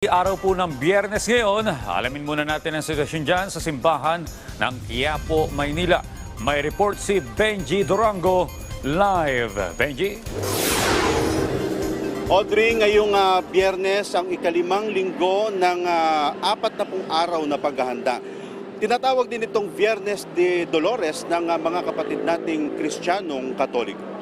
Araw po ng biyernes ngayon, alamin muna natin ang sitwasyon dyan sa simbahan ng Quiapo, Maynila. May report si Benji Durango live. Benji? Audrey, ngayong ah, biyernes ang ikalimang linggo ng ah, apat na pong araw na paghahanda. Tinatawag din itong Biyernes de Dolores ng ah, mga kapatid nating Kristiyanong Katoliko.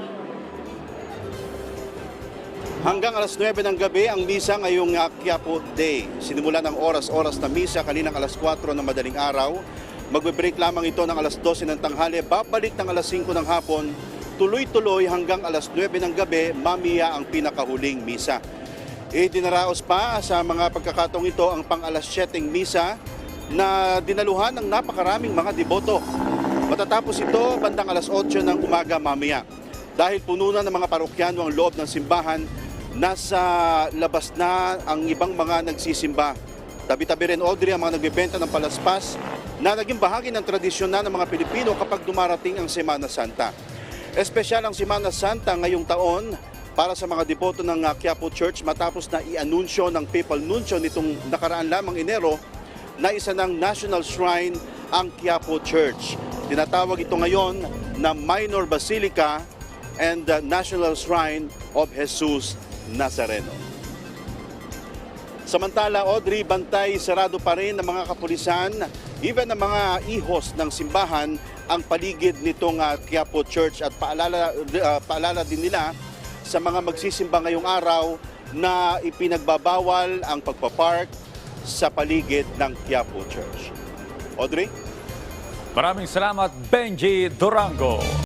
Hanggang alas 9 ng gabi ang misa ngayong uh, Quiapo Day. Sinimula ng oras-oras na misa kaninang alas 4 ng madaling araw. Magbe-break lamang ito ng alas 12 ng tanghali, babalik ng alas 5 ng hapon. Tuloy-tuloy hanggang alas 9 ng gabi, mamiya ang pinakahuling misa. Idinaraos pa sa mga pagkakataong ito ang pang alas 7 misa na dinaluhan ng napakaraming mga deboto. Matatapos ito bandang alas 8 ng umaga mamaya. Dahil puno na ng mga parokyano ang loob ng simbahan, nasa labas na ang ibang mga nagsisimba. Tabi-tabi rin Audrey ang mga nagbibenta ng palaspas na naging bahagi ng tradisyon na ng mga Pilipino kapag dumarating ang Semana Santa. Espesyal ang Semana Santa ngayong taon para sa mga devoto ng uh, Quiapo Church matapos na i-anunsyo ng Papal Nuncio nitong nakaraan lamang Enero na isa ng National Shrine ang Quiapo Church. Tinatawag ito ngayon na Minor Basilica and the National Shrine of Jesus Nazareno. Samantala, Audrey, bantay sarado pa rin ng mga kapulisan, even ng mga ihos ng simbahan, ang paligid nitong uh, Quiapo Church at paalala, uh, paalala din nila sa mga magsisimba ngayong araw na ipinagbabawal ang pagpapark sa paligid ng Quiapo Church. Audrey? Maraming salamat, Benji Durango.